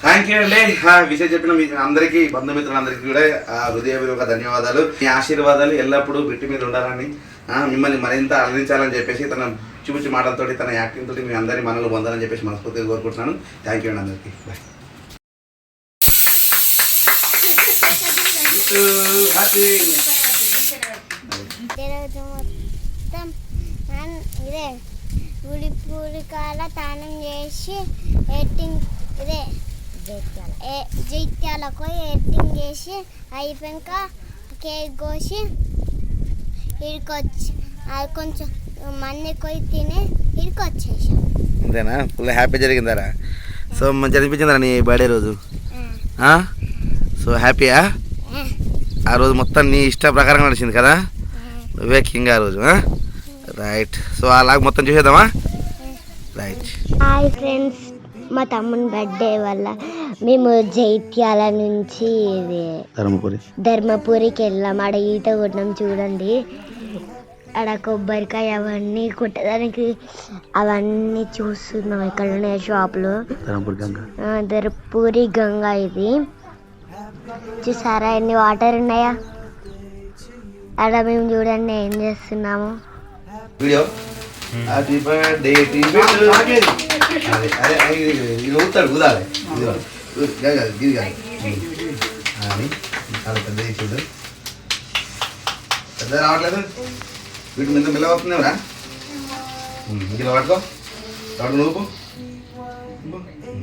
Thank you అండి విషయం చెప్పిన మీ అందరికీ బంధుమిత్రులందరికీ కూడా హృదయపూర్వక ధన్యవాదాలు. మీ ఆశీర్వాదాలు ఎల్లప్పుడూ బిట్టి మీద ఉండాలని ఆ, మిమ్మల్ని మరింత అలరించాలని చెప్పేసి తన చూపించి మాటలతోటి తన యాక్టింగ్ తోటి మీ అందరి మనలు పొందాలని చెప్పేసి మనస్ఫూర్తిగా కోరుకుంటున్నాను. థ్యాంక్ యూ అండి అందరికీ బాయ్ ఇదే పులి పూరి కాల తానం చేసి ఎడిటింగ్ ఇదే. ఏ- జైత్యాలకు ఎట్టింగ్ చేసి అయిపోయాక కేక్ కోసి ఇడికొచ్చి అది కొంచెం మన్ని కొయ్యి తిని ఇడికొచ్చేసాం అంతేనా? Full happy జరిగిందారా? సో మంచి అనిపించిందా నీ బర్త్డే రోజు. సో హ్యాపీయా? ఆ రోజు మొత్తం నీ ఇష్ట ప్రకారం నడిచింది కదా? నువ్వే కింగ్ ఆ రోజు రైట్ సో అలాగ మొత్తం చూసేద్దామా? రైట్ హాయ్ ఫ్రెండ్స్ మా తమ్ముని బర్త్డే వల్ల మేము జైత్యాల నుంచి ఇది ధర్మపురి. ధర్మపురికి వెళ్ళాం. ఆడ ఈత కొట్టినాం చూడండి. ఆడ కొబ్బరికాయ అవన్నీ కొట్టడానికి అవన్నీ చూస్తున్నాం ఇక్కడ ఉన్నాయి షాప్లో. ధర్మపురి గంగ. ఆ, ధర్మపురి గంగా ఇది. చూసారా ఎన్ని వాటర్ ఉన్నాయా? ఆడ మేము చూడండి ఏం చేస్తున్నాము. వీడియో. హ్యాపీ బర్త్డే టు అదే అదే అదే, ఇది ఇది ఊతాడు ఊదాలి. ఇది ఊ- ఇది కాదు, ఇది కాదు. అని చాలా పెద్ద చూడు పెద్ద రావట్లేదు వీటి మీద మెల్ల వస్తుందేమరా ఇందులో పట్టుకో పట్టుకో నువ్వు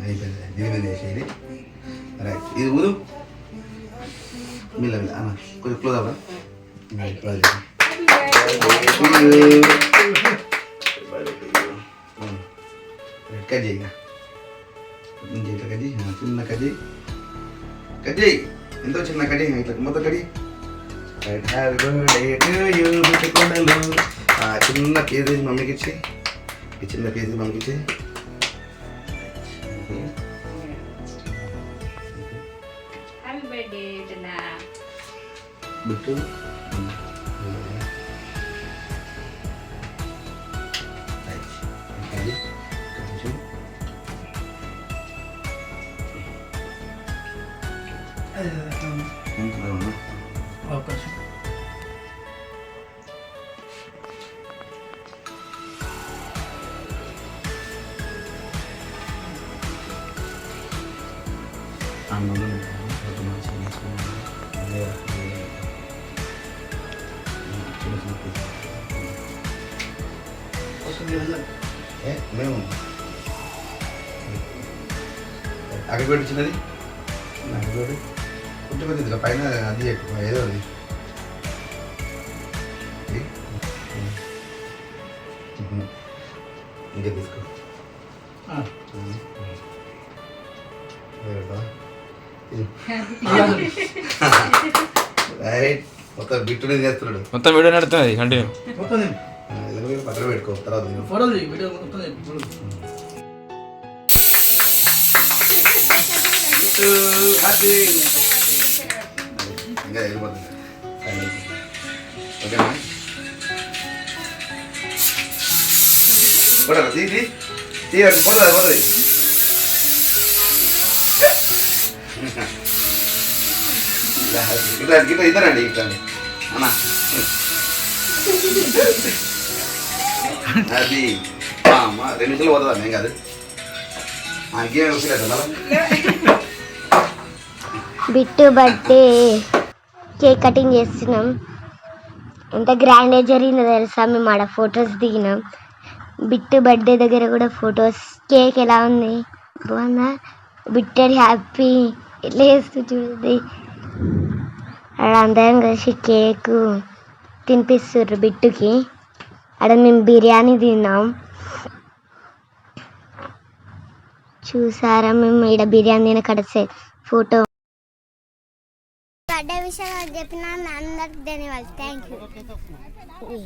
అయిపోయింది దీని మీద వేసేది రైట్ ఇది ఊదు మిల్ల మిల్ల కొంచెం క్లోజ్ అవ్వరా క్లోజ్ కట్ చేయి కట్ చేయి కట్ చేయి ఎంతో చిన్న కట్ చేయి ఇట్లా మొత్తం కట్ చిన్న పీస్ తీసి మమ్మీకి ఇచ్చి ఈ చిన్న పీస్ తీసి మమ్మీకి ఇచ్చి. హ్యాపీ బర్త్డే టున్నా బిట్టు మేము అక్కడ పెట్టి చిన్నది అక్కడ పెట్టి పుట్టుకుంది ఇదిగో పైన అది ఎక్కువ ఏదో అది. ఇంకా తీసుకో మొత్తం బిట్టుని చేస్తున్నాడు. మొత్తం వీడియో నడుతుంది కంటిన్యూ పోయి పక్కన పెట్టుకో తర్వాత. ఫోటోలు వీడియో మొత్తం ఇంకా వెళ్ళిపోతుంది ఓకేనా కూడా తీసి తీయండి పోతుంది పోతుంది ఇట్లా ఇట్లా ఇద్దరండి ఇట్లా అన్నా అది ఆ, అమ్మ రెండు నిమిషాలు పోతుందా ఏం కాదు ఇంకేం వస్తుంది కదా బిట్టు బర్త్డే కేక్ కటింగ్ చేస్తున్నాం. ఎంత గ్రాండ్గా జరిగిందో తెలుసా? మేము ఆడ ఫొటోస్ దిగినాం. బిట్టు బర్త్డే దగ్గర కూడా ఫొటోస్ కేక్ ఎలా ఉంది? బాగుందా? బిట్టడి హ్యాపీ. ఎట్లా చేస్తూ చూడండి ఆడ అందరం కలిసి కేక్ తినిపిస్తుర్రు బిట్టుకి. ఆడ మేము బిర్యానీ తిన్నాం. చూసారా? మేము ఈడ బిర్యానీ తినకడ ఫోటో చెప్పిన అందరికి ధన్యవాదాలు. Thank you